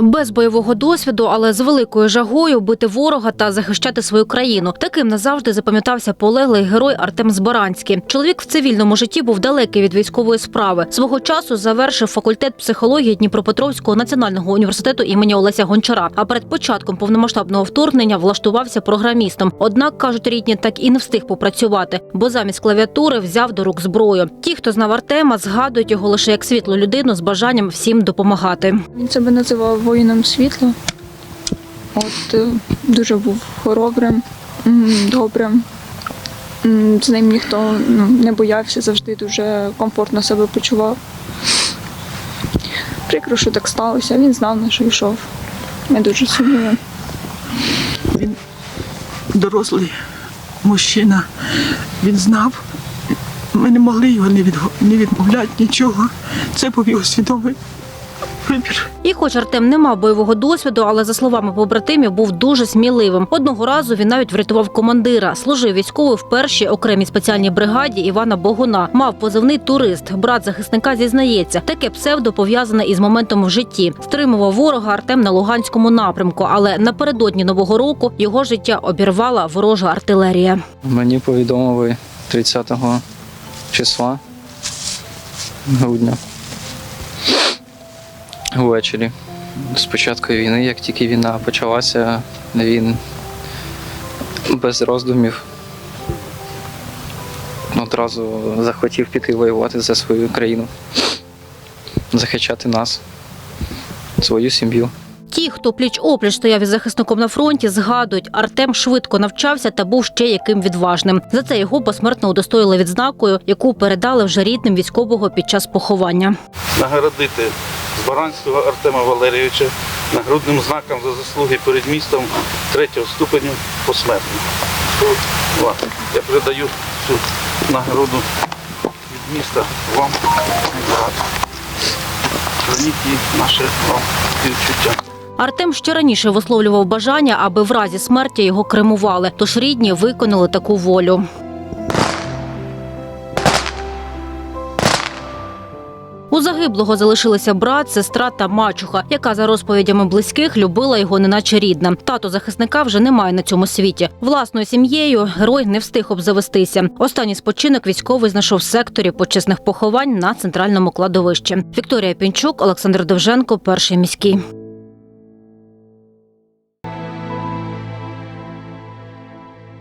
Без бойового досвіду, але з великою жагою бити ворога та захищати свою країну. Таким назавжди запам'ятався полеглий герой Артем Збаранський. Чоловік в цивільному житті був далекий від військової справи. Свого часу завершив факультет психології Дніпропетровського національного університету імені Олеся Гончара. А перед початком повномасштабного вторгнення влаштувався програмістом. Однак кажуть рідні, так і не встиг попрацювати, бо замість клавіатури взяв до рук зброю. Ті, хто знав Артема, згадують його лише як світлу людину з бажанням всім допомагати. Він себе називав воїном світла. От е, дуже був хоробрим, добрим. З ним ніхто ну, не боявся, завжди дуже комфортно себе почував. Прикро, що так сталося. Він знав, на що йшов. Ми дуже сумуємо. Він дорослий мужчина. Він знав. Ми не могли його не, відмовляти нічого. Це був його свідомий. І хоч Артем не мав бойового досвіду, але за словами побратимів, був дуже сміливим. Одного разу він навіть врятував командира. Служив військовий в першій окремій спеціальній бригаді Івана Богуна. Мав позивний турист. Брат захисника зізнається, таке псевдо пов'язане із моментом в житті. Стримував ворога Артем на Луганському напрямку, але напередодні нового року його життя обірвала ворожа артилерія. Мені повідомили 30 числа грудня ввечері. З початку війни, як тільки війна почалася, він без роздумів одразу захотів піти воювати за свою країну, захищати нас, свою сім'ю. Ті, хто пліч опліч стояв із захисником на фронті, згадують, Артем швидко навчався та був ще яким відважним. За це його посмертно удостоїли відзнакою, яку передали вже рідним військового під час поховання. нагородити Збаранського Артема Валерійовича нагрудним знаком за заслуги перед містом третього ступеню посмертно. Я передаю цю нагороду від міста вам. Зверніть її наше вам співчуття. Артем ще раніше висловлював бажання, аби в разі смерті його кремували. Тож рідні виконали таку волю. У загиблого залишилися брат, сестра та мачуха, яка за розповідями близьких любила його неначе рідна. Тато захисника вже немає на цьому світі. Власною сім'єю герой не встиг обзавестися. Останній спочинок військовий знайшов в секторі почесних поховань на центральному кладовищі. Вікторія Пінчук, Олександр Довженко, перший міський.